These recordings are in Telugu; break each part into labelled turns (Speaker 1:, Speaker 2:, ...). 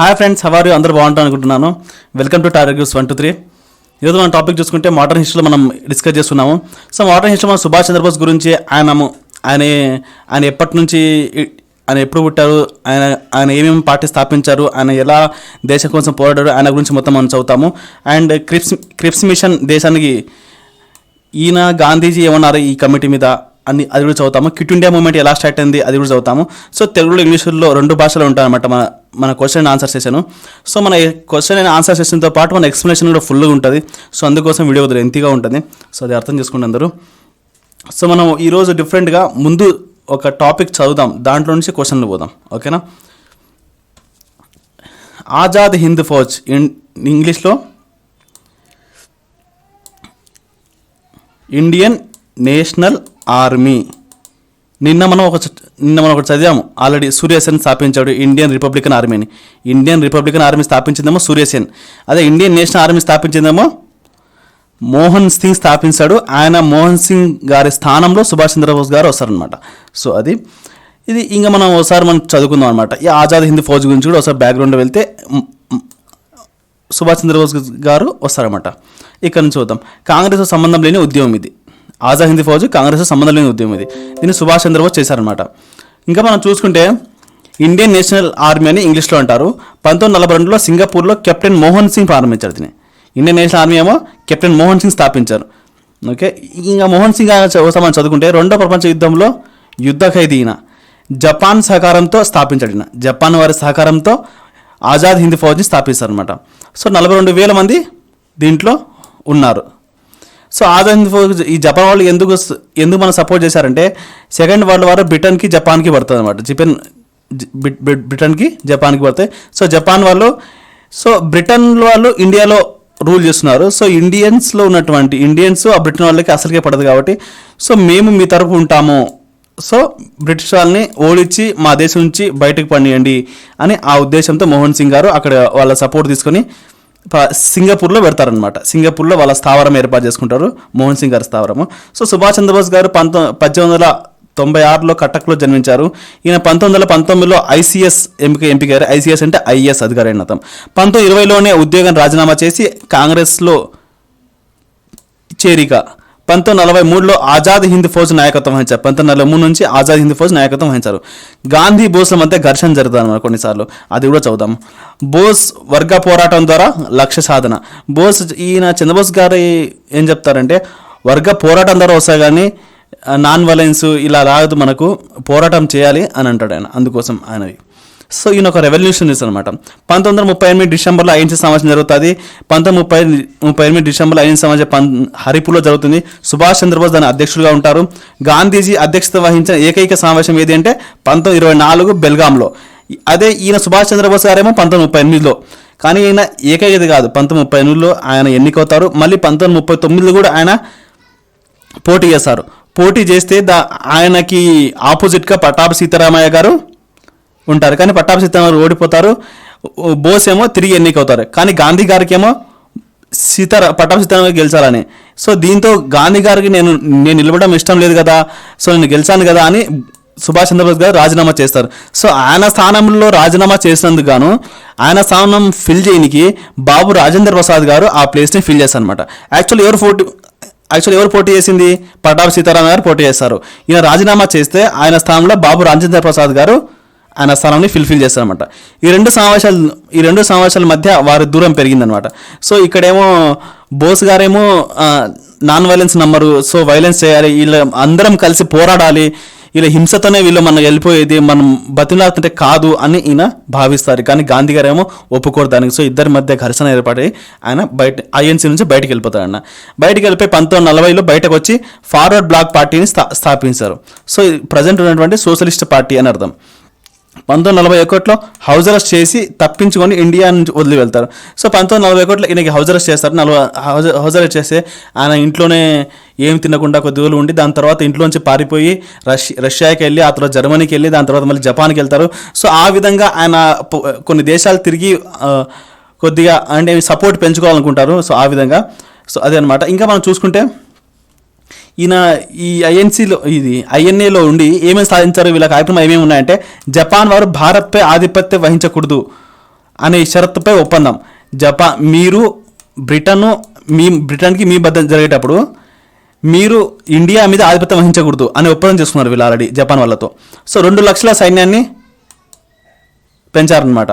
Speaker 1: హాయ్ ఫ్రెండ్స్ హవారు అందరూ బాగుంటారు అనుకుంటున్నాను. Welcome to targets one two three ఈరోజు మనం టాపిక్ చూసుకుంటే మోడర్న్ హిస్టరీలో మనం డిస్కస్ చేస్తున్నాము. సో మోడర్న్ హిస్టరీ మన సుభాష్ చంద్రబోస్ గురించి ఆయనము ఆయన ఆయన ఎప్పటి నుంచి ఆయన ఎప్పుడు పుట్టారు? ఆయన ఆయన ఏమేమి పార్టీ స్థాపించారు? ఆయన ఎలా దేశం కోసం పోరాడారు? ఆయన గురించి మొత్తం మనం చదువుతాము. అండ్ క్రిప్స్ క్రిప్స్ మిషన్ దేశానికి ఈయన గాంధీజీ ఏమన్నారు ఈ కమిటీ మీద? అని అది కూడా చదువుతాము. క్విట్ ఇండియా మూమెంట్ ఎలా స్టార్ట్ అయింది అది కూడా చదువుతాము. సో తెలుగులో ఇంగ్లీష్లో రెండు భాషలు ఉంటాయన్నమాట మన మన question and answer session so మన క్వశ్చన్ అండ్ ఆన్సర్ సెషన్తో పాటు మన ఎక్స్ప్లెనేషన్ కూడా ఫుల్గా ఉంటుంది. సో అందుకోసం వీడియో వదిలే ఎంతగా ఉంటుంది. సో అది అర్థం చేసుకోండి అందరూ. సో మనం ఈరోజు డిఫరెంట్గా ముందు ఒక టాపిక్ చదువుదాం. దాంట్లో నుంచి క్వశ్చన్లు పోదాం. ఓకేనా ఆజాద్ హింద్ ఫౌజ్ ఇన్ ఇంగ్లీష్లో ఇండియన్ నేషనల్ ఆర్మీ. నిన్న మనం ఒక చ- నిన్న మనం ఒకటి చదివాము. ఆల్రెడీ సూర్యసేన్ స్థాపించాడు ఇండియన్ రిపబ్లికన్ ఆర్మీని. ఇండియన్ రిపబ్లికన్ ఆర్మీ స్థాపించిందేమో సూర్యసేన్. అదే ఇండియన్ నేషనల్ ఆర్మీ స్థాపించిందేమో మోహన్ సింగ్ స్థాపించాడు. ఆయన మోహన్ సింగ్ గారి స్థానంలో సుభాష్ చంద్రబోస్ గారు వస్తారనమాట సో అది. ఇది ఇంకా మనం ఒకసారి మనం చదువుకుందాం అనమాట ఈ ఆజాద్ హింద్ ఫౌజ్ గురించి కూడా ఒకసారి బ్యాక్గ్రౌండ్ వెళ్తే సుభాష్ చంద్రబోస్ గారు వస్తారన్నమాట. ఇక్కడ నుంచి చూద్దాం. కాంగ్రెస్ సంబంధం లేని ఉద్యమం ఇది. ఆజాద్ హింద్ ఫౌజ్ కాంగ్రెస్ సంబంధం లేని ఉద్యమం ఇది. దీన్ని సుభాష్ చంద్రబోస్ చేశారనమాట ఇంకా మనం చూసుకుంటే ఇండియన్ నేషనల్ ఆర్మీ అని ఇంగ్లీష్లో అంటారు. పంతొమ్మిది నలభై రెండులో సింగపూర్లో కెప్టెన్ మోహన్ సింగ్ ప్రారంభించారు దీన్ని. ఇండియన్ నేషనల్ ఆర్మీ ఏమో కెప్టెన్ మోహన్ సింగ్ స్థాపించారు. ఓకే? ఇంకా మోహన్ సింగ్ ఆయన మనం చదువుకుంటే రెండో ప్రపంచ యుద్ధంలో యుద్ధ ఖైదీ ఈయన. జపాన్ సహకారంతో స్థాపించాడు ఈయన. జపాన్ వారి సహకారంతో ఆజాద్ హింద్ ఫౌజ్ని స్థాపిస్తారనమాట సో నలభై రెండు వేల మంది దీంట్లో ఉన్నారు. సో ఆజాద్ ఈ జపాన్ వాళ్ళు ఎందుకు ఎందుకు మనం సపోర్ట్ చేశారంటే సెకండ్ వరల్డ్ వార్ బ్రిటన్కి జపాన్కి పడుతుంది అనమాట జపాన్ బ్రిటన్కి జపాన్కి పడతాయి. సో జపాన్ వాళ్ళు సో బ్రిటన్ వాళ్ళు ఇండియాలో రూల్ చేస్తున్నారు. సో ఇండియన్స్లో ఉన్నటువంటి ఇండియన్స్ ఆ బ్రిటన్ వాళ్ళకి అసలుకే పడదు కాబట్టి సో మేము మీ తరపు ఉంటాము. సో బ్రిటిష్ వాళ్ళని ఓడించి మా దేశం నుంచి బయటకు పండియండి అని ఆ ఉద్దేశంతో మోహన్ సింగ్ గారు అక్కడ వాళ్ళ సపోర్ట్ తీసుకొని సింగపూర్లో పెడతారనమాట సింగపూర్లో వాళ్ళ స్థావరం ఏర్పాటు చేసుకుంటారు. మోహన్ సింగ్ గారి స్థావరము. సో సుభాష్ చంద్రబోస్ గారు పంతొ పద్దెనిమిది వందల తొంభై ఆరులో కటక్లో జన్మించారు. ఈయన పంతొమ్మిది వందల పంతొమ్మిదిలో ఐసీఎస్ ఎంపిక ఎంపికారు ఐసీఎస్ అంటే ఐఏఎస్ అధికారి అయిన పంతొమ్మిది ఇరవైలోనే ఉద్యోగం రాజీనామా చేసి కాంగ్రెస్లో చేరిక. పంతొమ్మిది నలభై మూడులో ఆజాద్ హింద్ ఫౌజ్ నాయకత్వం వహించారు. పంతొమ్మిది నలభై మూడు నుంచి ఆజాద్ హింద్ ఫౌజ్ నాయకత్వం వహించారు. గాంధీ బోస్ల మధ్య ఘర్షణ జరుగుతుంది కొన్నిసార్లు. అది కూడా చదువుదాం బోస్ వర్గ పోరాటం ద్వారా లక్ష్య సాధన. బోస్ ఈయన చంద్రబోస్ గారు ఏం చెప్తారంటే వర్గ పోరాటం ద్వారా వస్తాయి కానీ నాన్ వైలెన్స్ ఇలా రాదు మనకు పోరాటం చేయాలి అని అంటాడు ఆయన. అందుకోసం ఆయనది. సో ఈయన ఒక రెవల్యూషనిస్ట్ అనమాట పంతొమ్మిది వందల ముప్పై ఎనిమిది డిసెంబర్లో ఐఎన్సీ సమావేశం జరుగుతుంది. పంతొమ్మిది ముప్పై ముప్పై ఎనిమిది డిసెంబర్లో ఐఎన్సీ సమావేశం పం హరిపూర్లో జరుగుతుంది. సుభాష్ చంద్రబోస్ దాని అధ్యక్షులుగా ఉంటారు. గాంధీజీ అధ్యక్షత వహించిన ఏకైక సమావేశం ఏది అంటే పంతొమ్మిది ఇరవై నాలుగు బెల్గాంలో. అదే ఈయన సుభాష్ చంద్రబోస్ గారేమో పంతొమ్మిది ముప్పై ఎనిమిదిలో. కానీ ఈయన ఏకైకది కాదు. పంతొమ్మిది ముప్పై ఎనిమిదిలో ఆయన ఎన్నికవుతారు. మళ్ళీ పంతొమ్మిది ముప్పై తొమ్మిదిలో కూడా ఆయన పోటీ చేస్తారు. పోటీ చేస్తే దా ఆయనకి ఆపోజిట్గా పటాప సీతారామయ్య గారు ఉంటారు. కానీ పట్టాభిషిత్తం సీతారామయ్య ఓడిపోతారు. బోస్ ఏమో తిరిగి ఎన్నికవుతారు. కానీ గాంధీ గారికి ఏమో సీతార పట్టాభి గెలిచాలని. సో దీంతో గాంధీ గారికి నేను నేను నిలబడడం ఇష్టం లేదు కదా. సో నేను గెలిచాను కదా అని సుభాష్ చంద్రబోస్ గారు రాజీనామా చేస్తారు. సో ఆయన స్థానంలో రాజీనామా చేసినందుకు గాను ఆయన స్థానం ఫిల్ చేయనికి బాబు రాజేంద్ర ప్రసాద్ గారు ఆ ప్లేస్ని ఫిల్ చేస్తారు అనమాట యాక్చువల్లీ ఎవరు పోటీ యాక్చువల్ ఎవరు పోటీ చేసింది? పటాభి సీతారాం గారు పోటీ చేస్తారు. ఈయన రాజీనామా చేస్తే ఆయన స్థానంలో బాబు రాజేంద్ర ప్రసాద్ గారు ఆయన స్థానాన్ని ఫిల్ఫిల్ చేస్తారనమాట ఈ రెండు సమావేశాలు ఈ రెండు సమావేశాల మధ్య వారి దూరం పెరిగిందనమాట సో ఇక్కడేమో బోస్ గారేమో నాన్ వైలెన్స్ నమ్మరు సో వైలెన్స్ చేయాలి వీళ్ళ అందరం కలిసి పోరాడాలి వీళ్ళ హింసతోనే వీళ్ళు మనం వెళ్ళిపోయేది మనం బతిలాడుతుంటే కాదు అని ఈయన భావిస్తారు. కానీ గాంధీ గారు ఏమో ఒప్పుకోరు దానికి. సో ఇద్దరి మధ్య ఘర్షణ ఏర్పడి ఆయన బయట ఐఎన్సీ నుంచి బయటకు వెళ్ళిపోతారన్న. బయటకు వెళ్ళిపోయి పంతొమ్మిది నలభైలో బయటకు వచ్చి ఫార్వర్డ్ బ్లాక్ పార్టీని స్థా స్థాపించారు. సో ప్రజెంట్ ఉన్నటువంటి సోషలిస్ట్ పార్టీ అని అర్థం. పంతొమ్మిది నలభై ఒకటిలో హౌస్ అరెస్ట్ చేసి తప్పించుకొని ఇండియా నుంచి వదిలి వెళ్తారు. సో పంతొమ్మిది నలభై ఒకటిలో ఈయనకి హౌస్ అరెస్ట్ చేస్తారు. నలభై హౌస్ హౌస్ అరెస్ట్ చేస్తే ఆయన ఇంట్లోనే ఏం తినకుండా కొద్ది రోజులు ఉండి దాని తర్వాత ఇంట్లోంచి పారిపోయి రష్యా రష్యాకి వెళ్ళి ఆ తర్వాత జర్మనీకి వెళ్ళి దాని తర్వాత మళ్ళీ జపాన్కి వెళ్తారు. సో ఆ విధంగా ఆయన కొన్ని దేశాలు తిరిగి కొద్దిగా అంటే సపోర్ట్ పెంచుకోవాలనుకుంటారు. సో ఆ విధంగా. సో అదే అనమాట ఇంకా మనం చూసుకుంటే ఈయన ఈ ఐఎన్సీలో ఇది ఐఎన్ఏలో ఉండి ఏమేమి సాధించారు వీళ్ళ కార్యక్రమం ఏమేమి ఉన్నాయంటే జపాన్ వారు భారత్పై ఆధిపత్యం వహించకూడదు అనే షరతుపై ఒప్పందం. జపాన్ మీరు బ్రిటన్ మీ బ్రిటన్కి మీ బద్ద జరిగేటప్పుడు మీరు ఇండియా మీద ఆధిపత్యం వహించకూడదు అనే ఒప్పందం చేసుకున్నారు వీళ్ళు ఆల్రెడీ జపాన్ వాళ్ళతో. సో రెండు లక్షల సైన్యాన్ని పెంచారనమాట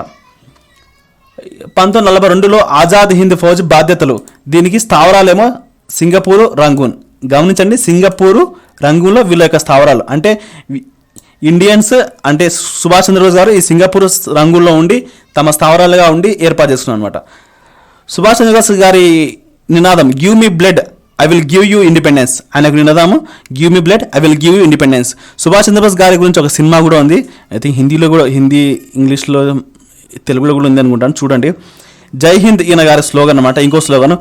Speaker 1: పంతొమ్మిది నలభై రెండులో ఆజాద్ హింద్ ఫౌజ్ బాధ్యతలు. దీనికి స్థావరాలేమో సింగపూరు రంగూన్. గమనించండి సింగపూరు రంగులో వీళ్ళ యొక్క స్థావరాలు. అంటే ఇండియన్స్ అంటే సుభాష్ చంద్రబోస్ గారు ఈ సింగపూర్ రంగుల్లో ఉండి తమ స్థావరాలుగా ఉండి ఏర్పాటు చేసుకున్నారు అనమాట సుభాష్ చంద్రబోస్ గారి నినాదం give me blood I will give you independence ఆయన నినాదము give me blood I will give you independence Subhash Chandra Bose గారి గురించి ఒక సినిమా కూడా ఉంది. ఐ థింక్ హిందీలో కూడా హిందీ ఇంగ్లీష్లో తెలుగులో కూడా ఉంది అనుకుంటాను చూడండి. జై హింద్ ఈయన గారి స్లోగన్ అనమాట ఇంకో స్లోగన్.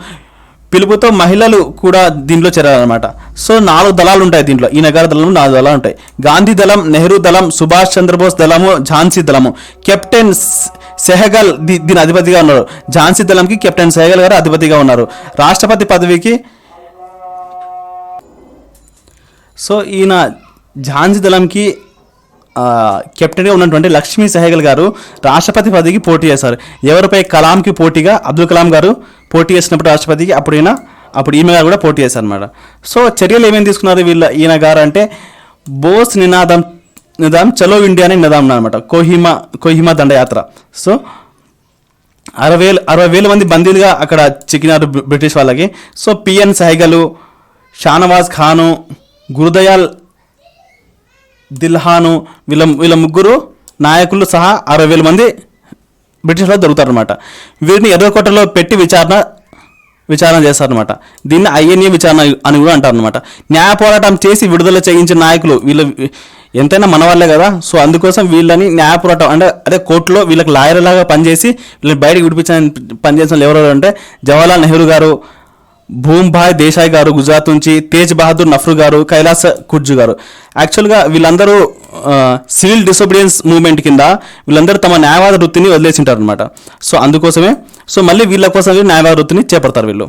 Speaker 1: పిలుపుతో మహిళలు కూడా దీంట్లో చేరారనమాట సో నాలుగు దళాలు ఉంటాయి దీంట్లో. ఈ నగర దళం నాలుగు దళాలు ఉంటాయి. గాంధీ దళం నెహ్రూ దళం సుభాష్ చంద్రబోస్ దళము ఝాన్సీ దళము. కెప్టెన్ సెహగల్ దీ- దీని అధిపతిగా ఉన్నారు. ఝాన్సీ దళంకి కెప్టెన్ సెహగల్ గారు అధిపతిగా ఉన్నారు. రాష్ట్రపతి పదవికి సో ఈయన ఝాన్సీ దళంకి కెప్టెన్గా ఉన్నటువంటి లక్ష్మీ సెహగల్ గారు రాష్ట్రపతి పదవికి పోటీ చేశారు. ఎవరిపై కలాంకి పోటీగా అబ్దుల్ కలాం గారు పోటీ చేసినప్పుడు రాష్ట్రపతికి అప్పుడు ఈయన అప్పుడు ఈమె గారు కూడా పోటీ చేశారు అనమాట సో చర్యలు ఏమేమి తీసుకున్నారు వీళ్ళ ఈయన గారు అంటే బోస్ నినాదం నిదాం చలో ఇండియా అనే నిదాం అనమాట కోహిమా కోహిమా దండయాత్ర. సో అరవై వేలు అరవై వేల మంది బందీలుగా అక్కడ చిక్కినారు బ్రిటిష్ వాళ్ళకి. సో పిఎన్ సైగలు షానవాజ్ ఖాను గురుదయాల్ దిల్హాను వీళ్ళ వీళ్ళ ముగ్గురు నాయకులు సహా అరవై వేల మంది బ్రిటిష్లో దొరుకుతారనమాట వీరిని ఎర్రకోటలో పెట్టి విచారణ విచారణ చేస్తారనమాట దీన్ని ఐఎన్ఏ విచారణ అని కూడా అంటారనమాట న్యాయ పోరాటం చేసి విడుదల చేయించిన నాయకులు వీళ్ళు ఎంతైనా మన వాళ్ళే కదా? సో అందుకోసం వీళ్ళని న్యాయ పోరాటం అంటే అదే కోర్టులో వీళ్ళకి లాయర్ లాగా పనిచేసి వీళ్ళని బయటకు విడిపించిన పనిచేసిన వాళ్ళు ఎవరెవరు అంటే జవహర్లాల్ నెహ్రూ గారు భూమ్భాయ్ దేశాయ్ గారు గుజరాత్ నుంచి తేజ్ బహదూర్ నఫ్రు గారు కైలాస కుర్జు గారు. యాక్చువల్గా వీళ్ళందరూ సివిల్ డిసోబిడియన్స్ మూవ్మెంట్ కింద వీళ్ళందరూ తమ న్యాయవాద వృత్తిని వదిలేసింటారు అనమాట సో అందుకోసమే సో మళ్ళీ వీళ్ళ కోసం న్యాయవాద వృత్తిని చేపడతారు వీళ్ళు.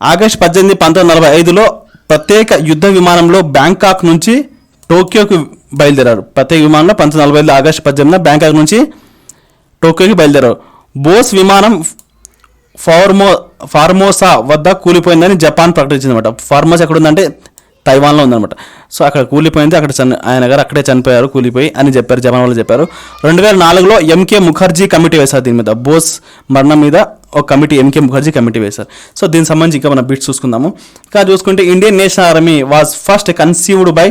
Speaker 1: ఆగస్ట్ పద్దెనిమిది పంతొమ్మిది నలభై ఐదులో ప్రత్యేక యుద్ధ విమానంలో బ్యాంకాక్ నుంచి టోక్యోకి బయలుదేరారు. ప్రత్యేక విమానంలో పంతొమ్మిది నలభై ఐదు ఆగస్ట్ పద్దెనిమిదిన బ్యాంకాక్ నుంచి టోక్యోకి బయలుదేరారు. బోస్ విమానం ఫార్మో ఫార్మోసా వద్ద కూలిపోయిందని జపాన్ ప్రకటించింది అనమాట ఫార్మోసా ఎక్కడ ఉందంటే తైవాన్లో ఉందన్నమాట. సో అక్కడ కూలిపోయింది అక్కడ చని ఆయన గారు అక్కడే చనిపోయారు కూలిపోయి అని చెప్పారు జపాన్ వాళ్ళు చెప్పారు. రెండు వేల నాలుగులో ఎంకే ముఖర్జీ కమిటీ వేశారు దీని మీద. బోస్ మరణం మీద ఒక కమిటీ ఎంకే ముఖర్జీ కమిటీ వేశారు. సో దీనికి సంబంధించి ఇంకా మనం బిట్స్ చూసుకుందాము. ఇంకా చూసుకుంటే Indian National Army was first conceived by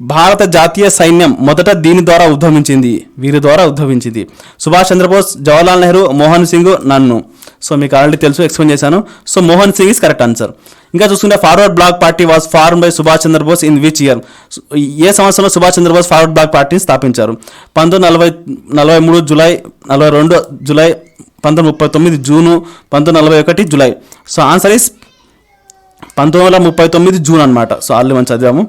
Speaker 1: భారత జాతీయ సైన్యం మొదట దీని ద్వారా ఉద్భవించింది వీరి ద్వారా ఉద్భవించింది. సుభాష్ చంద్రబోస్ జవహర్లాల్ నెహ్రూ మోహన్ సింగ్ నన్ను. సో మీకు ఆల్రెడీ తెలుసు ఎక్స్ప్లెయిన్ చేశాను. So Mohan Singh is correct answer ఇంకా చూసుకుంటే Forward Bloc party was form by Subhash Chandra Bose in which year ఏ సంవత్సరంలో సుభాష్ చంద్రబోస్ ఫార్వర్డ్ బ్లాక్ పార్టీని స్థాపించారు? పంతొమ్మిది నలభై నలభై మూడు జూలై నలభై రెండు జూలై పంతొమ్మిది ముప్పై తొమ్మిది జూను పంతొమ్మిది నలభై ఒకటి జూలై. సో ఆన్సర్ ఇస్ పంతొమ్మిది వందల ముప్పై తొమ్మిది జూన్ అనమాట సో ఆల్రెడీ మనం చదివాము.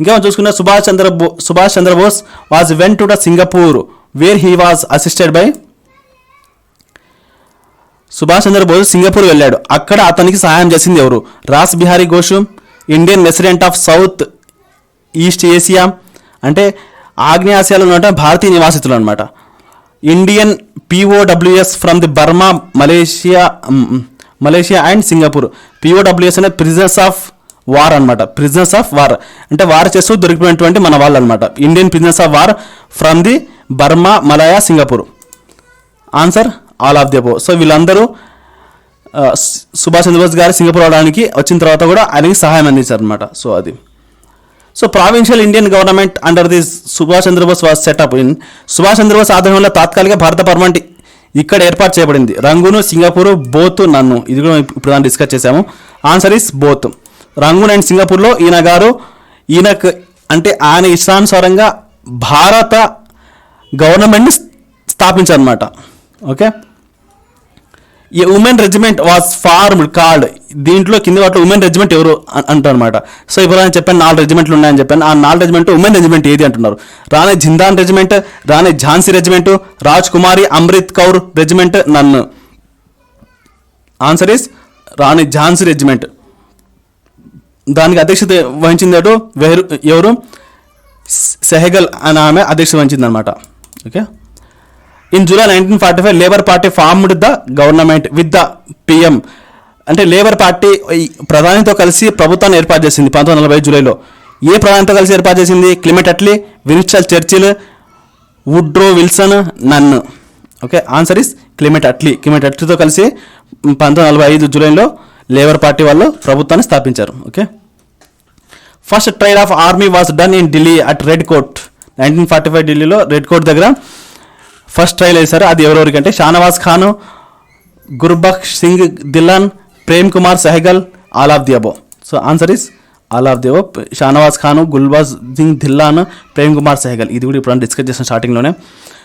Speaker 1: ఇంకా మనం చూసుకుంటే Subhash చంద్రబో Subhash Chandrabose was when to the Singapore where he was assisted by Subhash Chandrabose Singapore వెళ్ళాడు. అక్కడ అతనికి సహాయం చేసింది ఎవరు? Ras Bihari Ghosh Indian resident of South East Asia అంటే ఆగ్నేయాసియాలో ఉన్న భారతీయ నివాసితులు అనమాట Indian పిఓడబ్ల్యూఎస్ from the Burma Malaysia Malaysia and Singapore. పిఓడబ్ల్యూఎస్ అనే ప్రిజనర్స్ ఆఫ్ వార్ అనమాట ప్రిజనర్స్ ఆఫ్ వార్ అంటే వార్ చేస్తూ దొరికినటువంటి మన వాళ్ళు అనమాట Indian prisoners of war from the Burma Malaya Singapore answer all of the so వీళ్ళందరూ సుభాష్ చంద్రబోస్ గారు సింగపూర్ అవడానికి వచ్చిన తర్వాత కూడా ఆయనకి సహాయం అందించారు అనమాట సో అది. So provincial Indian government under the Subhash Chandra Bose was set up in Subhash Chandra Bose ఆధ్వర్యంలో తాత్కాలిక భారత పర్మనెంట్ ఇక్కడ ఏర్పాటు చేయబడింది. రంగును సింగపూర్ బోత్ నన్ను. ఇది కూడా ఇప్పుడు దాన్ని డిస్కస్ చేశాము answer is both. Rangoon and సింగపూర్లో ఈయన గారు ఈయనకు అంటే ఆయన ఇష్టానుసారంగా భారత గవర్నమెంట్ని స్థాపించారనమాట okay? Women regiment was formed called. దీంట్లో కింది వాటిలో ఉమెన్ రెజిమెంట్ ఎవరు అంటారు అనమాట సో ఇప్పుడు నేను చెప్పాను నాలుగు రెజిమెంట్లు ఉన్నాయని చెప్పాను. ఆ నాలుగు రెజిమెంట్ ఉమెన్ రెజిమెంట్ ఏది అంటున్నారు? Rani Jindan regiment Rani Jhansi regiment Raj Kumari Amrit Kaur regiment నన్ను answer is Rani Jhansi regiment. దానికి అధ్యక్షత వహించింది అటు వెహరు ఎవరు? సెహగల్ అనే ఆమె అధ్యక్షత వహించింది అనమాట okay? In July nineteen forty five Labour Party formed the government with the PM అంటే లేబర్ పార్టీ ప్రధానితో కలిసి ప్రభుత్వాన్ని ఏర్పాటు చేసింది పంతొమ్మిది నలభై జూలైలో. ఏ ప్రధానితో కలిసి ఏర్పాటు చేసింది? Clement Attlee Winston Churchill Woodrow Wilson నన్ను okay answer is Clement Attlee Clement అట్లీతో కలిసి పంతొమ్మిది నలభై ఐదు జూలైలో లేబర్ పార్టీ వాళ్ళు ప్రభుత్వాన్ని స్థాపించారు. Okay first trial of army was done in Delhi at red court nineteen forty five ఢిల్లీలో రెడ్ కోర్ట్ దగ్గర ఫస్ట్ ట్రైల్ వేశారు. అది ఎవరెవరికంటే Shahnawaz Khan Gurbaksh Singh Dhillon Prem Kumar Sehgal all of the above so answer is all of the above Shahnawaz Khan Gurbaksh Singh Dhillon Prem Kumar Sehgal. ఇది కూడా ఇప్పుడు డిస్కస్ చేసిన స్టార్టింగ్లోనే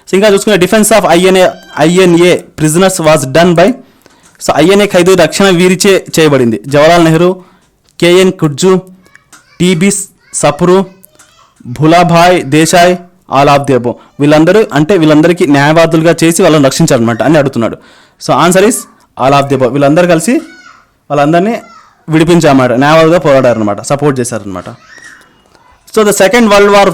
Speaker 1: సో ఇంకా చూసుకునే defence of INA INA prisoners was done by so INA ఖైదు రక్షణ వీరిచే చేయబడింది. Jawaharlal Nehru KN Katju TB Sapru Bhulabhai Desai all of the above వీళ్ళందరూ అంటే వీళ్ళందరికీ న్యాయవాదులుగా చేసి వాళ్ళని రక్షించారనమాట అని అడుగుతున్నాడు. So answer is all of the above వీళ్ళందరూ కలిసి వాళ్ళందరినీ విడిపించామాట. న్యాయవాదులుగా పోరాడారనమాట సపోర్ట్ చేశారనమాట so the second world war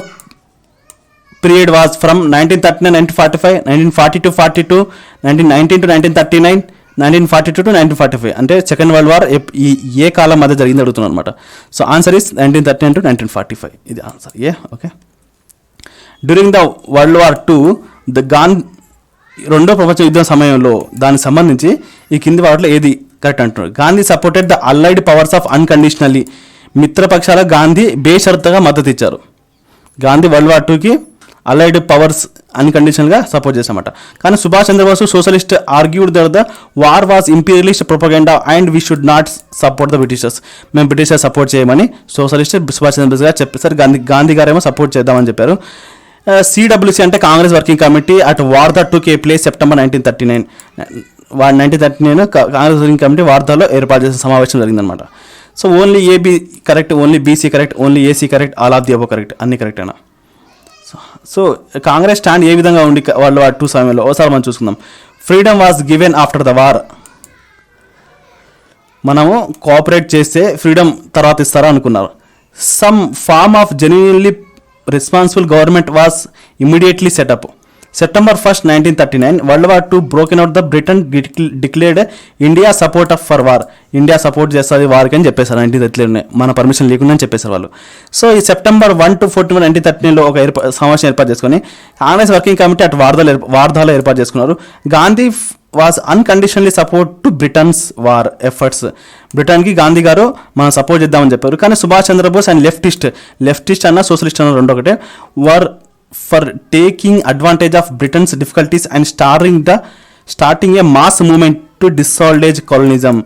Speaker 1: period was from nineteen thirty nine nineteen forty five nineteen forty two forty two nineteen nineteen to nineteen thirty nine nineteen forty two to nineteen forty five. అంటే సెకండ్ వరల్డ్ వార్ ఈ ఏ కాలం మధ్య జరిగింది అడుగుతున్నాను అనమాట so answer is nineteen thirty nine to nineteen forty five. ఇది answer. A? Okay. During the world war two the gone రెండో ప్రపంచ యుద్ధం సమయంలో దానికి సంబంధించి ఈ కింది వాటిలో ఏది కరెక్ట్ అంటున్నారు? Gandhi supported the allied powers of unconditionally మిత్రపక్షాల Gandhi బేషరతుగా మద్దతు ఇచ్చారు. గాంధీ వరల్డ్ వార్ టూకి అలైడ్ పవర్స్ అన్కండిషనల్గా సపోర్ట్ చేశామట కానీ Subhash Chandrabose socialist argued that the war was imperialist propaganda and we should not support the Britishers మేము బ్రిటిషర్స్ సపోర్ట్ చేయమని సోషలిస్ట్ సుభాష్ చంద్రబోస్ గారు చెప్పేసారు గాంధీ గాంధీ గారేమో సపోర్ట్ చేద్దామని చెప్పారు. సిడబ్ల్యూసీ అంటే Congress working committee at Wardha took place September nineteen thirty nine nineteen thirty nine Congress working committee వార్దాలో ఏర్పాటు చేసిన సమావేశం జరిగిందనమాట so only AB correct only BC correct only AC correct all of the above correct అన్ని కరెక్ట్ అయినా సో కాంగ్రెస్ స్టాండ్ ఏ విధంగా ఉండి వాళ్ళు ఆ టూ సమయంలో ఒకసారి మనం చూసుకుందాం. Freedom was given after the war మనము కోఆపరేట్ చేస్తే ఫ్రీడమ్ తర్వాత ఇస్తారా అనుకున్నారు. Some form of genuinely responsible government was immediately set up September first nineteen thirty nine world war two broken out the Britain declared India support of for war India support చేస్తుంది వార్కి అని చెప్పేశారు. నైన్టీన్ థర్టీ మన పర్మిషన్ లేకుండా అని చెప్పేశారు వాళ్ళు. సో ఈ September one to fourteen nineteen thirty నైన్లో ఒక ఏర్పా సమావేశం ఏర్పాటు చేసుకొని కాంగ్రెస్ వర్కింగ్ కమిటీ అటు వార్దాలు వార్దాలో ఏర్పాటు చేసుకున్నారు. Gandhi was unconditionally support to Britain's war efforts బ్రిటన్కి గాంధీ గారు మనం సపోర్ట్ చేద్దామని చెప్పారు. కానీ Subhash Chandra Bose and leftist leftist అన్న సోషలిస్ట్ అన్న రెండు ఒకటే. Were for taking advantage of Britain's difficulties and staring the starting a mass movement to డిసాల్డేజ్ కాలనిజం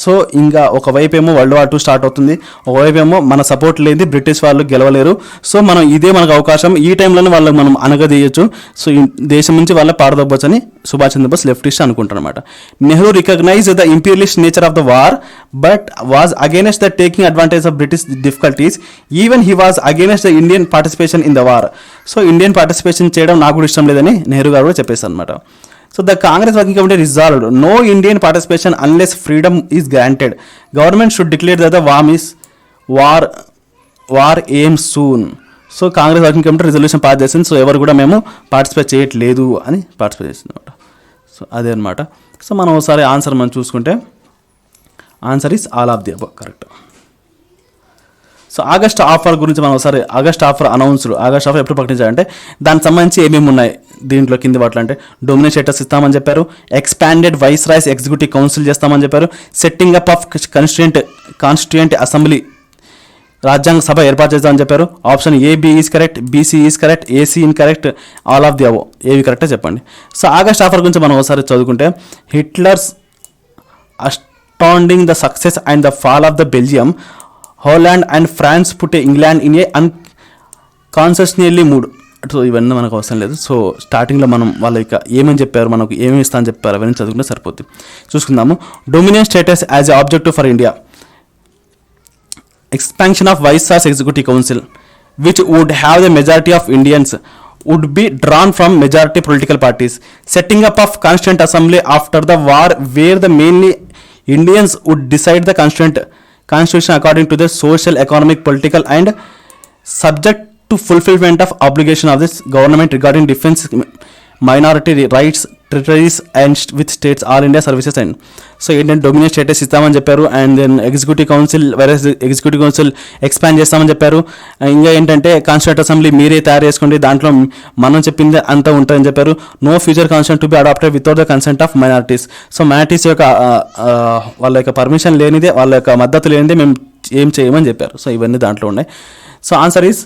Speaker 1: so ఇంకా ఒకవైపు ఏమో వరల్డ్ వార్ టూ స్టార్ట్ అవుతుంది. ఒకవైపు ఏమో మన సపోర్ట్ లేని బ్రిటిష్ వాళ్ళు గెలవలేరు. సో మనం ఇదే మనకు అవకాశం. ఈ టైంలోనే వాళ్ళకి మనం అనగదీయచ్చు. సో దేశం నుంచి వాళ్ళ పారదొబ్బచ్చు అని Subhash Chandrabose leftist అనుకుంటారనమాట Nehru recognise the imperialist nature of the war but was against the taking advantage of British difficulties even he was against the Indian participation in the war so Indian participation చేయడం నాకు కూడా ఇష్టం లేదని నెహ్రూ గారు కూడా చెప్పేసి అనమాట so the Congress working committee resolved no Indian participation unless freedom is granted government should declare the warm is war war aim soon so Congress working committee resolution pass చేసింది సో ఎవరు కూడా మేము పార్టిసిపేట్ చేయట్లేదు అని పార్టిసిపేట్ చేసింది అనమాట సో అదే అనమాట సో మనం ఒకసారి ఆన్సర్ మనం చూసుకుంటే answer is all of the above correct so August offer గురించి మనం ఒకసారి August offer announced August offer ఎప్పుడు ప్రకటించారంటే దానికి సంబంధించి ఏమేమి ఉన్నాయి? దీంట్లో కింది వాటిలో అంటే డొమినేట్ స్టేటస్ ఇస్తామని చెప్పారు. Expanded viceroy's executive council చేస్తామని చెప్పారు. Setting up of constituent constituent assembly రాజ్యాంగ సభ ఏర్పాటు చేద్దామని చెప్పారు. Option AB is correct BC is correct AC in correct all of the above ఏవి కరెక్టే చెప్పండి. సో ఆగస్ట్ ఆఫర్ గురించి మనం ఒకసారి చదువుకుంటే Hitler's astounding the success and the fall of the Belgium Holland and France put England in a unconciliatory mood so ఇవన్నీ మనకు అవసరం లేదు. సో స్టార్టింగ్లో మనం వాళ్ళ యొక్క ఏమేమి చెప్పారు మనకు ఏమేమి ఇస్తా అని చెప్పారు అవన్నీ చదువుకుంటే సరిపోతుంది చూసుకుందాము. Dominion status as a objective for India expansion of viceroy's executive council which would have the majority of Indians would be drawn from majority political parties setting up of constituent assembly after the war where the mainly Indians would decide the constituent constitution according to the social economic political and subject to fulfilment of obligation of this government regarding defence minority rights territories and with states all India services and so ఏంటంటే డొమినేట్ స్టేటస్ ఇస్తామని చెప్పారు. And then executive council viceroy's executive council expand చేస్తామని చెప్పారు. ఇంకా ఏంటంటే కాన్స్టిట్యూట్ అసెంబ్లీ మీరే తయారు చేసుకోండి దాంట్లో మనం చెప్పింది అంతా ఉంటుందని చెప్పారు. No future constitute to be adopted without the consent of minorities so minorities యొక్క వాళ్ళ యొక్క పర్మిషన్ లేనిదే వాళ్ళ యొక్క మద్దతు లేనిదే మేము ఏం చేయమని చెప్పారు. సో ఇవన్నీ దాంట్లో ఉన్నాయి. So answer is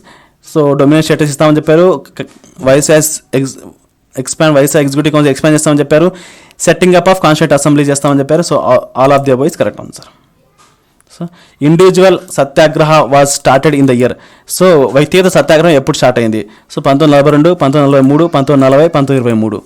Speaker 1: so dominate status ఇస్తామని చెప్పారు. Vice as ex expand vice executive council expand చేస్తామని చెప్పారు. Setting up of constitute assembly చేస్తామని చెప్పారు. So all of the above is correct answer so individual satyagraha was started in the year so వ్యక్తిగత సత్యాగ్రహం ఎప్పుడు స్టార్ట్ అయింది? సో పంతొమ్మిది నలభై రెండు పంతొమ్మిది నలభై మూడు పంతొమ్మిది నలభై పంతొమ్మిది ఇరవై మూడు.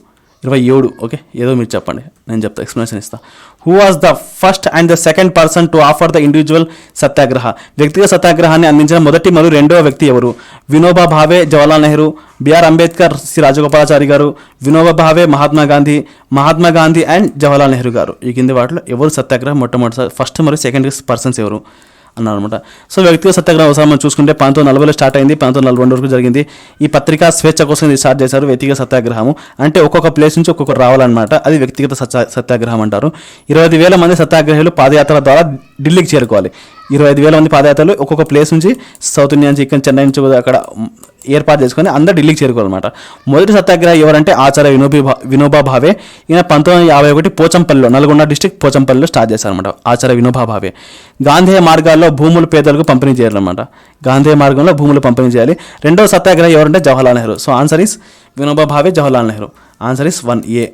Speaker 1: ఇరవై ఏడు ఓకే? ఏదో మీరు చెప్పండి. నేను చెప్తా ఎక్స్ప్లెనేషన్ ఇస్తా. Who was the first and the second person to offer the individual satyagraha? వ్యక్తిగత సత్యాగ్రహాన్ని అందించిన మొదటి మరియు రెండవ వ్యక్తి ఎవరు? Vinoba Bhave Jawaharlal Nehru BR Ambedkar Shri Rajagopalachari garu Vinoba Bhave Mahatma Gandhi Mahatma Gandhi and Jawaharlal Nehru garu. ఈ కింది వాటిలో ఎవరు సత్యాగ్రహం? మొట్టమొదటిసారి ఫస్ట్ మరియు సెకండ్ పర్సన్స్ ఎవరు? అన్నారనమాట సో వ్యక్తిగత సత్యాగ్రహం అవసరం మనం చూసుకుంటే పంతొమ్మిది నలభైలో స్టార్ట్ అయింది పంతొమ్మిది నలభై రెండు వరకు జరిగింది. ఈ పత్రిక స్వేచ్ఛ కోసం ఇది స్టార్ట్ చేశారు వ్యక్తిగత సత్యాగ్రహము. అంటే ఒక్కొక్క ప్లేస్ నుంచి ఒక్కొక్కరు రావాలన్నమాట. అది వ్యక్తిగత సత్యా సత్యాగ్రహం అంటారు. ఇరవై ఐదు వేల మంది సత్యాగ్రహులు పాదయాత్ర ద్వారా ఢిల్లీకి చేరుకోవాలి. ఇరవై ఐదు వేల మంది పాదయాత్రలు ఒక్కొక్క ప్లేస్ నుంచి సౌత్ ఇండియా నుంచి ఇక్కడ చెన్నై నుంచి అక్కడ ఏర్పాటు చేసుకొని అందరు ఢిల్లీకి చేరుకోవాలన్నమాట. మొదటి సత్యాగ్రహ ఎవరంటే ఆచార్య వినోబి భా- వినోబా భావే. ఈయన పంతొమ్మిది వందల యాభై ఒకటి పోచంపల్లిలో నల్గొండ డిస్టిక్ పోచంపల్లిలో స్టార్ట్ చేశారనమాట ఆచార్య వినోబా భావే. గాంధేయ మార్గాల్లో భూములు పేదలకు పంపిణీ చేయాలన్నమాట. గాంధేయ మార్గంలో భూములు పంపిణీ చేయాలి. రెండవ సత్యాగ్రహ ఎవరంటే Jawaharlal Nehru. So answer is Vinoba Bhave Jawaharlal Nehru. Answer is one A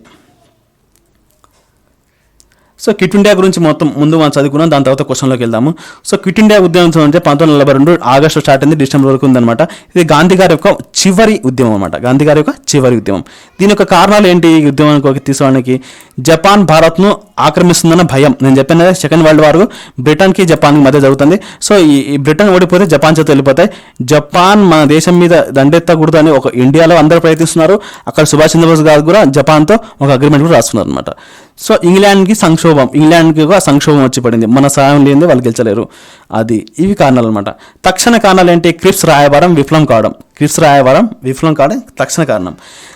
Speaker 1: so quit India గురించి మొత్తం ముందు మనం చదువుకున్నాం దాని తర్వాత క్వశ్చన్లోకి వెళ్దాము. సో క్విట్ ఇండియా ఉద్యమం అంటే పంతొమ్మిది నలభై రెండు ఆగస్టు స్టార్ట్ అయింది డిసెంబర్ వరకు ఉందన్నమాట. ఇది గాంధీ గారి యొక్క చివరి ఉద్యమం అనమాట గాంధీ గారి యొక్క చివరి ఉద్యమం. దీని యొక్క కారణాలు ఏంటి ఈ ఉద్యమానికి తీసుకోవడానికి? జపాన్ భారత్ను ఆక్రమిస్తుందన్న భయం. నేను చెప్పాను కదా సెకండ్ వరల్డ్ వార్ బ్రిటన్కి జపాన్కి మధ్య జరుగుతుంది. సో ఈ బ్రిటన్ ఓడిపోతే జపాన్ చేత వెళ్ళిపోతాయి. జపాన్ మన దేశం మీద దండెత్తకూడదు అని ఒక ఇండియాలో అందరూ ప్రయత్నిస్తున్నారు. అక్కడ సుభాష్ చంద్రబోస్ గారు కూడా జపాన్తో ఒక అగ్రిమెంట్ కూడా రాస్తున్నారు అనమాట సో ఇంగ్లాండ్కి సంక్షోభం ఇంగ్లాండ్కి కూడా సంక్షోభం వచ్చి పడింది. మన సాయం లేనిదే వాళ్ళు గెలిచలేరు. అది ఇవి కారణాలు అనమాట తక్షణ కారణాలు ఏంటి క్రిప్స్ రాయబారం విఫలం కావడం. క్రిప్స్ రాయబారం విఫలం కావడం తక్షణ కారణం.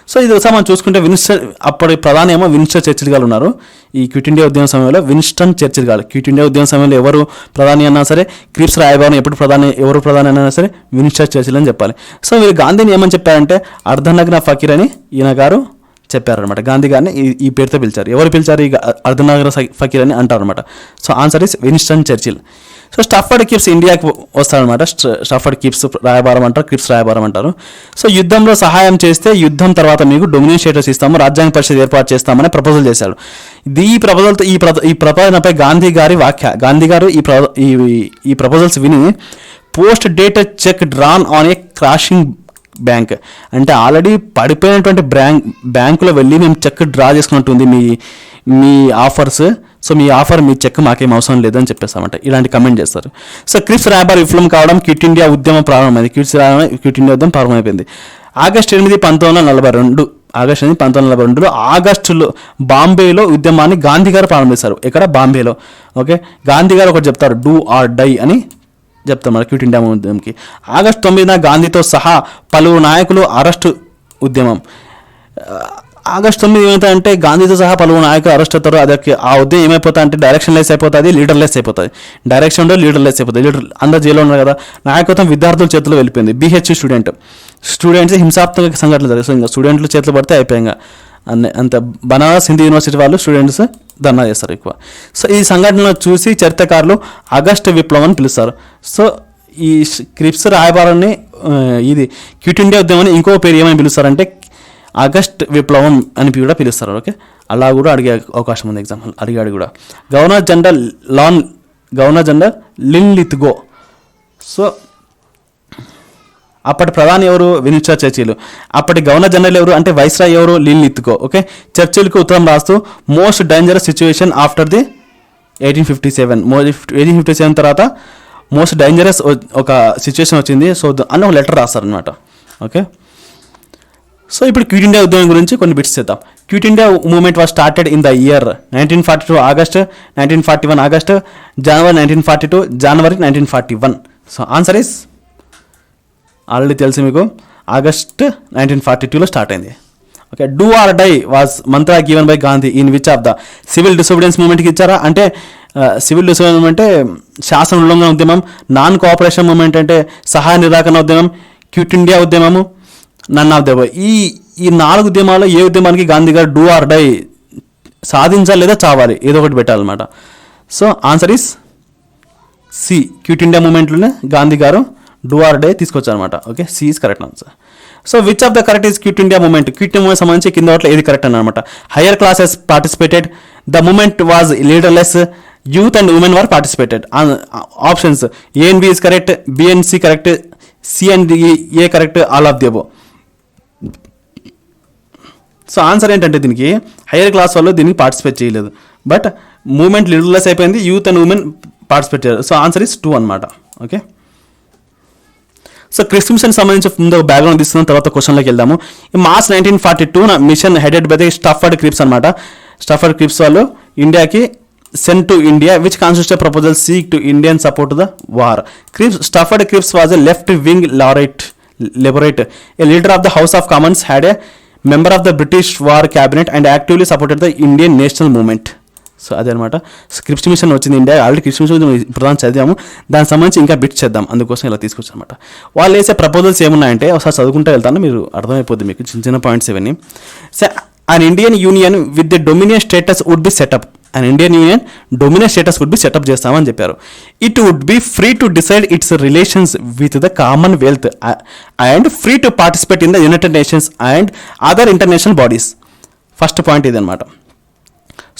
Speaker 1: సో ఇది ఒకసారి మనం చూసుకుంటే విన్స్టర్ అప్పటి ప్రధాని ఏమో విన్స్టర్ చర్చిల్ గారు ఉన్నారు. ఈ క్విట్ ఇండియా ఉద్యమ సమయంలో Winston Churchill garu. Quit India ఉద్యమ సమయంలో ఎవరు ప్రధాని అన్నా సరే క్రిప్స్ రాయబారం ఎప్పుడు ప్రధాని ఎవరు ప్రధాని అన్నా సరే విన్స్టర్ చర్చిల్ అని చెప్పాలి. సో వీరు గాంధీని ఏమని చెప్పారంటే అర్ధనగ్న ఫకీర్ అని ఈయన గారు చెప్పారనమాట గాంధీ గారిని ఈ పేరుతో పిలిచారు. ఎవరు పిలిచారు? ఈ అర్ధనగర ఫకీర్ అని అంటారనమాట so answer is Winston Churchill. So Stafford Cripps ఇండియాకి వస్తారనమాట స్టఫర్డ్ కిప్స్ రాయబారం అంటారు కిప్స్ రాయబారం అంటారు. సో యుద్ధంలో సహాయం చేస్తే యుద్ధం తర్వాత మీకు డొమినేట్ స్టేటస్ ఇస్తాము రాజ్యాంగ పరిషత్ ఏర్పాటు చేస్తామని ప్రపోజల్ చేశారు. ఇది ఈ ప్రపోజల్తో ఈ ప్ర ఈ ప్రపోజల్పై గాంధీ గారి వ్యాఖ్య. గాంధీ గారు ఈ ప్ర ఈ ఈ ప్రపోజల్స్ విని post date cheque drawn on a crashing bank. అంటే ఆల్రెడీ పడిపోయినటువంటి బ్యాంక్ బ్యాంకులో వెళ్ళి మేము చెక్ డ్రా చేసుకున్నట్టుంది మీ మీ ఆఫర్స్. సో మీ ఆఫర్ మీ చెక్ మాకేం అవసరం లేదని చెప్పేస్తామంట ఇలాంటి కమెంట్ చేస్తారు. సో క్రిస్ ర్యాబర్ విఫలం కావడం క్విట్ ఇండియా ఉద్యమం ప్రారంభమైంది. క్విట్స్ క్విట్ ఇండియా ఉద్యమం ప్రారంభమైపోయింది. ఆగస్ట్ ఎనిమిది పంతొమ్మిది వందల నలభై రెండు ఆగస్ట్ ఎనిమిది పంతొమ్మిది వందల నలభై రెండులో ఆగస్టులో బాంబేలో ఉద్యమాన్ని గాంధీ గారు ప్రారంభిస్తారు. ఇక్కడ బాంబేలో. ఓకే? గాంధీ గారు ఒకటి చెప్తారు డూ ఆర్ డై అని. చెప్తాం మన క్విట్ ఇండియా ఉద్యమంకి ఆగస్టు తొమ్మిదిన గాంధీతో సహా పలువురు నాయకులు అరెస్టు ఉద్యమం. ఆగస్టు తొమ్మిది ఏమవుతాయంటే గాంధీతో సహా పలువురు నాయకులు అరెస్ట్ అవుతారు. అదొక ఆ ఉద్యమం ఏమైపోతా అంటే డైరెక్షన్ లెస్ అయిపోతుంది లీడర్ లెస్ అయిపోతుంది. డైరెక్షన్ లీడర్ లెస్ అయిపోతుంది. లీడర్ అందరు జైల్లో ఉన్నారు కదా. నాయకత్వం విద్యార్థుల చేతిలో వెళ్ళిపోయింది. బీహెచ్ స్టూడెంట్ స్టూడెంట్స్ హింసాత్మక సంఘటనలు జరిగాయి. సో ఇంకా స్టూడెంట్లు చేతులు పడితే అయిపోయాయి అన్న అంత. బనారస్ హిందీ యూనివర్సిటీ వాళ్ళు స్టూడెంట్స్ ధర్నా చేస్తారు ఎక్కువ. సో ఈ సంఘటనలు చూసి చరిత్రకారులు ఆగస్టు విప్లవం అని పిలుస్తారు. సో ఈ క్రిప్స్ రాయబారాన్ని ఇది క్విట్ ఇండియా ఉద్యమాన్ని ఇంకో పేరు ఏమని పిలుస్తారంటే ఆగస్ట్ విప్లవం అని కూడా పిలుస్తారు. ఓకే? అలా కూడా అడిగే అవకాశం ఉంది ఎగ్జాంపుల్ అడిగాడు కూడా. గవర్నర్ జనరల్ లాన్ governor general Linlithgow. So అప్పటి ప్రధాని ఎవరు? వినిస్టర్ చర్చిలు. అప్పటి గవర్నర్ జనరల్ ఎవరు? అంటే వైస్రాయ్ ఎవరు? Lean okay? చర్చిల్కి ఉత్తరం రాస్తూ most dangerous situation after the eighteen fifty seven. Eighteen fifty seven తర్వాత మోస్ట్ డేంజరస్ ఒక సిచ్యువేషన్ వచ్చింది. సో అని ఒక లెటర్ రాస్తారనమాట ఓకే? సో ఇప్పుడు క్విట్ ఇండియా ఉద్యమం గురించి కొన్ని బిట్స్ చేద్దాం. Quit India movement was started in the year nineteen forty two August nineteen forty one August January nineteen forty two January nineteen forty one. So answer is already తెలుసు మీకు. ఆగస్ట్ నైన్టీన్ ఫార్టీ టూలో స్టార్ట్ అయింది. Okay do or die was mantra given by Gandhi in which of the civil disobedience మూమెంట్కి ఇచ్చారా? అంటే uh, సివిల్ డిసోబిడియన్స్ అంటే శాసన ఉల్లంఘన ఉద్యమం నాన్ కోఆపరేషన్ మూమెంట్ అంటే సహాయ నిరాకరణ ఉద్యమం క్విట్ ఇండియా ఉద్యమము నన్ ఆఫ్ దెబ ఈ ఈ నాలుగు ఉద్యమాల్లో ఏ ఉద్యమానికి గాంధీ గారు డూ ఆర్ డై సాధించాలి లేదా చావాలి? ఏదో ఒకటి పెట్టాలన్నమాట. So answer is C quit India మూమెంట్లోనే Gandhi garu do or die తీసుకొచ్చారనమాట okay C is correct answer so which of the correct is quit India movement quit India movement సంబంధించి కింద వాటిలో ఏది కరెక్ట్ అనమాట higher classes participated the movement was leaderless youth and women were participated options A and B is correct B and C correct C A correct all of the above so answer ఏంటంటే దీనికి హైయర్ క్లాస్ వాళ్ళు దీనికి పార్టిసిపేట్ చేయలేదు. బట్ మూమెంట్ లీడర్లెస్ అయిపోయింది. యూత్ అండ్ ఉమెన్ పార్టిసిపేట్ చేయాలి సో ఆన్సర్ ఇస్ టూ అనమాట ఓకే సో క్రిస్ సంబంధించి ముందు బ్యాక్గ్రౌండ్ తీసుకున్న తర్వాత క్వశ్చన్లోకి వెళ్దాము. ఈ March nineteen forty two mission headed by the Stafford Cripps అనమాట స్టఫర్డ్ క్రిప్స్ వాళ్ళు ఇండియాకి send to India which constitution proposal seek to Indian support the war Cripps Stafford Cripps was a left wing Labourite liberate a leader of the house of commons had a member of the British war cabinet and actively supported the Indian national movement so అదనమాట. స్క్రిప్ట్ మిషన్ వచ్చింది ఇండియా ఆల్రెడీ క్రిప్ట్ మిషన్ ప్రధాన చదివాము. దానికి సంబంధించి ఇంకా బిట్ చేద్దాం. అందుకోసం ఇలా తీసుకొచ్చాను అనమాట వాళ్ళు వేసే ప్రపోజల్స్ ఏమున్నాయంటే ఒకసారి చదువుకుంటూ వెళ్తాను. మీరు అర్థమైపోద్ది మీకు. చిన్న చిన్న పాయింట్స్ ఇవన్నీ. So an Indian union with the dominion status would be set up and Indian union dominion status would be set up చేస్తామని చెప్పారు. It would be free to decide its relations with the commonwealth and free to participate in the United Nations and other international bodies first point ఇదనమాట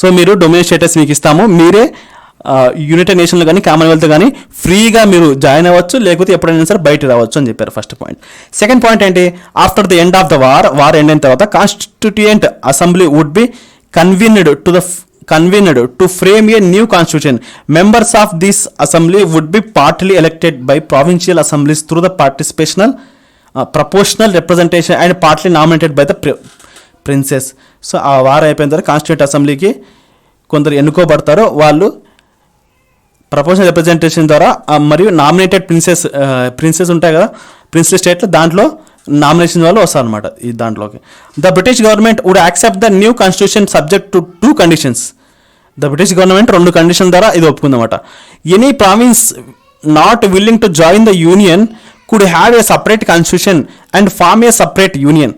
Speaker 1: సో మీరు డొమినేట్ స్టేటస్ మీకు ఇస్తాము. మీరే యునైటెడ్ నేషన్లో కానీ కామన్వెల్త్ కానీ ఫ్రీగా మీరు జాయిన్ అవ్వచ్చు లేకపోతే ఎప్పుడైనా సరే బయట రావచ్చు అని చెప్పారు ఫస్ట్ పాయింట్ సెకండ్ పాయింట్ ఏంటి? After the end of the war war end అయిన తర్వాత constituent assembly would be convened to the convened to frame a new constitution members of this assembly would be partly elected by provincial assemblies through the participational proportional representation and partly nominated by the princes. So ఆ వారం అయిపోయిన తర్వాత కాన్స్టిట్యూట్ అసెంబ్లీకి కొందరు ఎన్నుకోబడతారో వాళ్ళు ప్రపోజల్ రిప్రజెంటేషన్ ద్వారా మరియు నామినేటెడ్ ప్రిన్సెస్ ప్రిన్సెస్ ఉంటాయి కదా ప్రిన్సెస్ స్టేట్లో దాంట్లో నామినేషన్ వాళ్ళు వస్తారు అనమాట ఈ దాంట్లోకి. The British government would accept the new constitution subject to two conditions. The British government రెండు కండిషన్ ద్వారా ఇది ఒప్పుకుందన్నమాట. Any province not willing to join the union could have a separate constitution and form a separate union.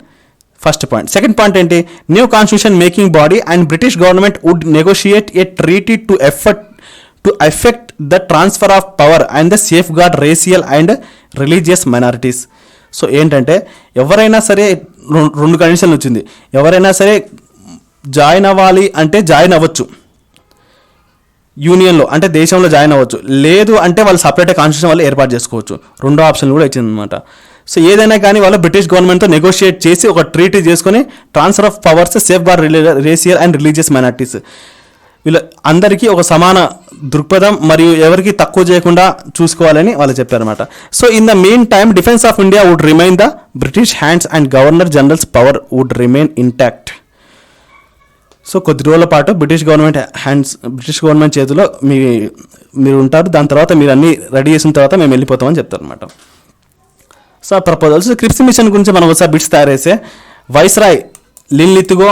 Speaker 1: First point second point ఏంటి? New constitution making body and British government would negotiate a treaty to effort to effect the transfer of power and the safeguard racial and religious minorities so ఏంటంటే ఎవరైనా సరే రెండు కండిషన్లు వచ్చింది. ఎవరైనా సరే జాయిన్ అవ్వాలి అంటే జాయిన్ అవ్వచ్చు. యూనియన్లో అంటే దేశంలో జాయిన్ అవ్వచ్చు. లేదు అంటే వాళ్ళు సపరేట్ కాన్స్టిట్యూషన్ వాళ్ళు ఏర్పాటు చేసుకోవచ్చు. రెండో ఆప్షన్ కూడా ఇచ్చిందనమాట సో ఏదైనా కానీ వాళ్ళు బ్రిటిష్ గవర్నమెంట్తో నెగోషియేట్ చేసి ఒక ట్రీటీ చేసుకొని transfer of powers safeguard racial and religious minorities వీళ్ళ అందరికీ ఒక సమాన దృక్పథం మరియు ఎవరికి తక్కువ చేయకుండా చూసుకోవాలని వాళ్ళు చెప్పారన్నమాట. So in the main time defence of India would remain the British hands and governor generals power would remain intact so కొద్ది రోజుల పాటు British government hands British government చేతిలో మీ మీరు ఉంటారు. దాని తర్వాత మీరు అన్ని రెడీ చేసిన తర్వాత మేము వెళ్ళిపోతామని చెప్తారన్నమాట. సో ప్రపోజల్స్ క్రిప్స్ మిషన్ గురించి మనం ఒకసారి బిట్స్ తయారేసే చేసే వైస్రాయ్ లిన్లిత్గో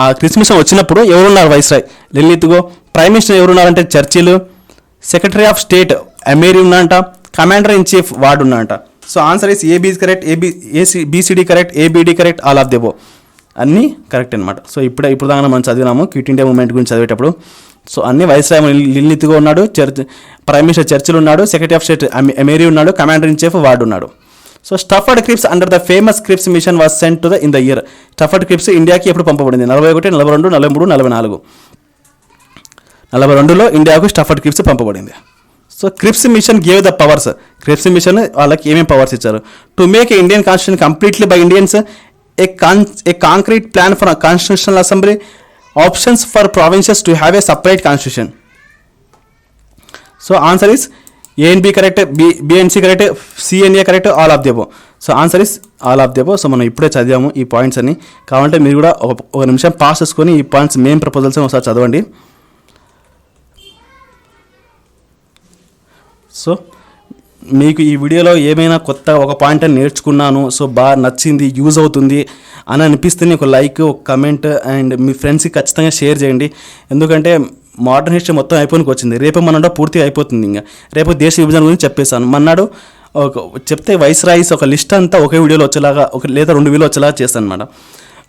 Speaker 1: ఆ క్రిప్స్ మిషన్ వచ్చినప్పుడు ఎవరున్నారు viceroy? Linlithgow prime minister ఎవరున్నారంటే Churchill secretary of state Amery ఉన్నంట commander in chief ward ఉన్నంట so answer is A B correct A B A C B C D correct A B D correct all of the above అన్నీ కరెక్ట్ అనమాట సో ఇప్పుడే ఇప్పుడు దాకా మనం చదివినాము క్విట్ ఇండియా మూమెంట్ గురించి చదివేటప్పుడు. సో అన్ని వైస్రాయ్ లిల్నిత్గా ఉన్నాడు చర్చ్ ప్రైమ్ మినిస్టర్ చర్చిలు ఉన్నాడు సెక్రటరీ ఆఫ్ స్టేట్ అమేరీ ఉన్నాడు కమాండర్ ఇన్ చీఫ్ వార్డ్ ఉన్నాడు. So Stafford Cripps under the famous Cripps mission was sent to the in the year Stafford Cripps ఇండియాకి ఎప్పుడు పంపబడింది? నలభై ఒకటి నలభై రెండు నలభై మూడు నలభై నాలుగు. నలభై రెండులో ఇండియాకు స్టఫర్డ్ క్రిప్స్ పంపబడింది. So Cripps mission gave the powers Cripps mission వాళ్ళకి ఏమేమి పవర్స్ ఇచ్చారు? To make a Indian constitution completely by Indians a con a concrete plan for constitutional assembly options for provinces to have a separate constitution so answer is B correct B B and C correct C and A correct all of the above so answer is all of the above so మనం ఇప్పుడే చదివాము ఈ పాయింట్స్ అని కావాలంటే మీరు కూడా ఒక ఒక నిమిషం పాస్ చేసుకొని ఈ పాయింట్స్ మెయిన్ ప్రపోజల్స్ ఒకసారి చదవండి. సో మీకు ఈ వీడియోలో ఏమైనా కొత్త ఒక పాయింట్ అని నేర్చుకున్నాను సో బాగా నచ్చింది యూజ్ అవుతుంది అని అనిపిస్తే ఒక లైక్ ఒక కమెంట్ అండ్ మీ ఫ్రెండ్స్కి ఖచ్చితంగా షేర్ చేయండి. ఎందుకంటే మోడర్న్ హిస్టరీ మొత్తం అయిపోయినకి వచ్చింది. రేపు మన పూర్తిగా అయిపోతుంది ఇంకా. రేపు దేశ విభజన గురించి చెప్పేశాను. మన్నాడు ఒక చెప్తే వైస్ రాయిస్ ఒక లిస్ట్ అంతా ఒకే వీడియోలో వచ్చేలాగా ఒక లేదా రెండు వీడియోలు వచ్చేలాగా చేస్తాను అనమాట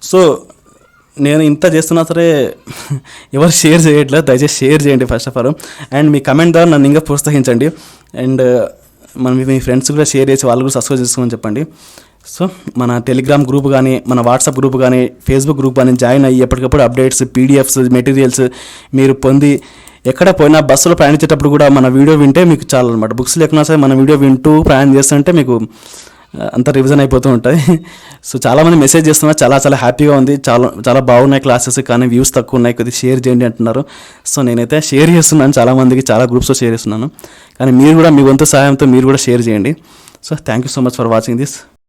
Speaker 1: సో నేను ఇంత చేస్తున్నా సరే ఎవరు షేర్ చేయట్లేదు దయచేసి షేర్ చేయండి ఫస్ట్ ఆఫ్ ఆల్. అండ్ మీ కమెంట్ ద్వారా నన్ను ఇంకా ప్రోత్సహించండి. అండ్ మనం మీ- మీ ఫ్రెండ్స్ కూడా షేర్ చేసి వాళ్ళు కూడా సబ్స్క్రైబ్ చేసుకోమని చెప్పండి. సో మన టెలిగ్రామ్ గ్రూప్ కానీ మన వాట్సాప్ గ్రూప్ కానీ ఫేస్బుక్ గ్రూప్ కానీ జాయిన్ అయ్యి ఎప్పటికప్పుడు అప్డేట్స్ పీడిఎఫ్స్ మెటీరియల్స్ మీరు పొంది ఎక్కడ పోయినా బస్సులో ప్రయాణించేటప్పుడు కూడా మన వీడియో వింటే మీకు చాలా అనమాట బుక్స్ లేకున్నా సరే మన వీడియో వింటూ ప్రయాణం చేస్తుంటే మీకు అంత రివిజన్ అయిపోతూ ఉంటుంది సో చాలామంది మెసేజ్ చేస్తున్నారు. చాలా చాలా హ్యాపీగా ఉంది. చాలా చాలా బాగున్నాయి క్లాసెస్ కానీ వ్యూస్ తక్కువ ఉన్నాయి. కొద్దిగా షేర్ చేయండి అంటున్నారు. సో నేనైతే షేర్ చేస్తున్నాను. చాలామందికి చాలా గ్రూప్స్లో షేర్ చేస్తున్నాను. కానీ మీరు కూడా మీ వంతు సహాయంతో మీరు కూడా షేర్ చేయండి. So thank you so much for watching this